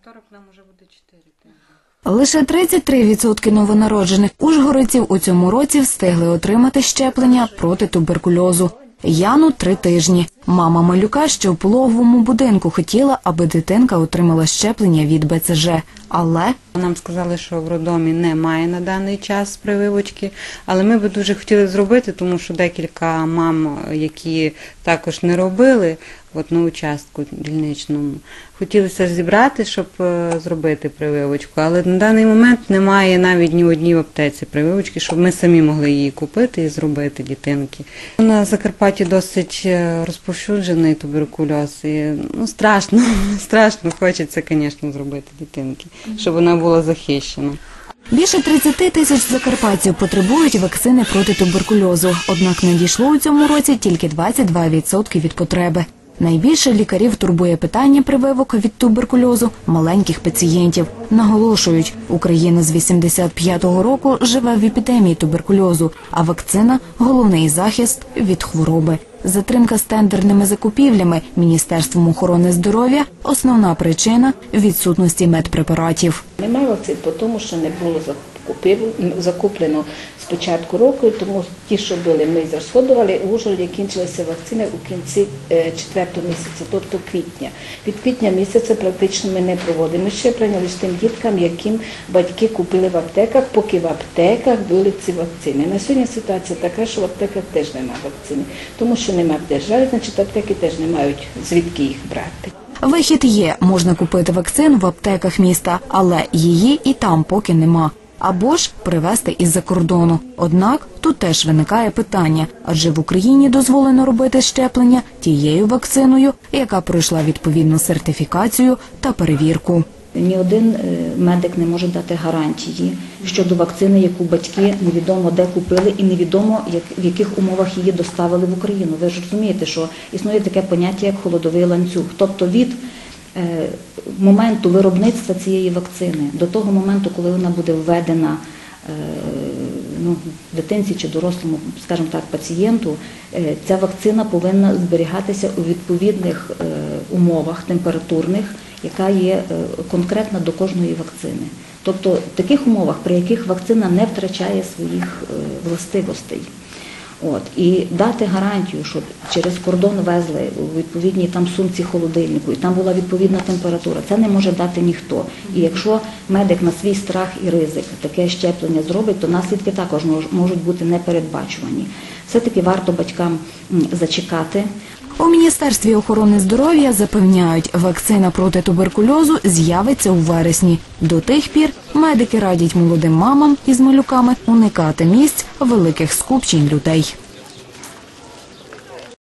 вівторок нам уже буде 4 тижні. Лише 33% новонароджених ужгородців у цьому році встигли отримати щеплення проти туберкульозу. Яну три тижні. Мама малюка ще в пологовому будинку хотіла, аби дитинка отримала щеплення від БЦЖ. Але Нам сказали, що в роддомі немає на даний час прививочки, але ми би дуже хотіли зробити, тому що декілька мам, які також не робили, от на участку дільничному, хотілося зібрати, щоб е, зробити прививочку, але на даний момент немає навіть ні в одній аптеці прививочки, щоб ми самі могли її купити і зробити дітинки. На Закарпатті досить е, розповсюджений туберкульоз. І, ну, страшно, страшно хочеться, звісно, зробити дитинки, щоб вона була захищена. більше 30 тисяч закарпатців потребують вакцини проти туберкульозу. Однак надійшло у цьому році тільки 22% від потреби. Найбільше лікарів турбує питання прививок від туберкульозу маленьких пацієнтів. Наголошують, Україна з 85-го року живе в епідемії туберкульозу, а вакцина головний захист від хвороби. Затримка з тендерними закупівлями Міністерством охорони здоров'я основна причина відсутності медпрепаратів. Немає вакцин, тому що не було закупив- закуплено з початку року, тому ті, що були, ми зрозходували. У Ужгороді кінчилися вакцини у кінці е, четвертого місяця, тобто квітня. Від квітня місяця практично ми не проводимо щеплення лише тим діткам, яким батьки купили в аптеках, поки в аптеках були ці вакцини. На сьогодні ситуація така, що в аптеках теж немає вакцини, тому що немає в державі, значить аптеки теж не мають звідки їх брати. Вихід є, можна купити вакцину в аптеках міста, але її і там поки нема. Або ж привезти із-за кордону. Однак тут теж виникає питання, адже в Україні дозволено робити щеплення тією вакциною, яка пройшла відповідну сертифікацію та перевірку. Ні один е, медик не може дати гарантії щодо вакцини, яку батьки невідомо де купили, і невідомо як в яких умовах її доставили в Україну. Ви ж розумієте, що існує таке поняття як холодовий ланцюг, тобто від моменту виробництва цієї вакцини до того моменту, коли вона буде введена е, ну, дитинці чи дорослому, скажімо так, пацієнту, е, ця вакцина повинна зберігатися у відповідних е, умовах температурних, яка є е, конкретна до кожної вакцини. Тобто в таких умовах, при яких вакцина не втрачає своїх е, властивостей. От і дати гарантію, щоб через кордон везли у відповідній там сумці холодильнику, і там була відповідна температура. Це не може дати ніхто. І якщо медик на свій страх і ризик таке щеплення зробить, то наслідки також можуть бути непередбачувані. Все-таки варто батькам зачекати. У Міністерстві охорони здоров'я запевняють, вакцина проти туберкульозу з'явиться у вересні. До тих пір медики радять молодим мамам із малюками уникати місць великих скупчень людей.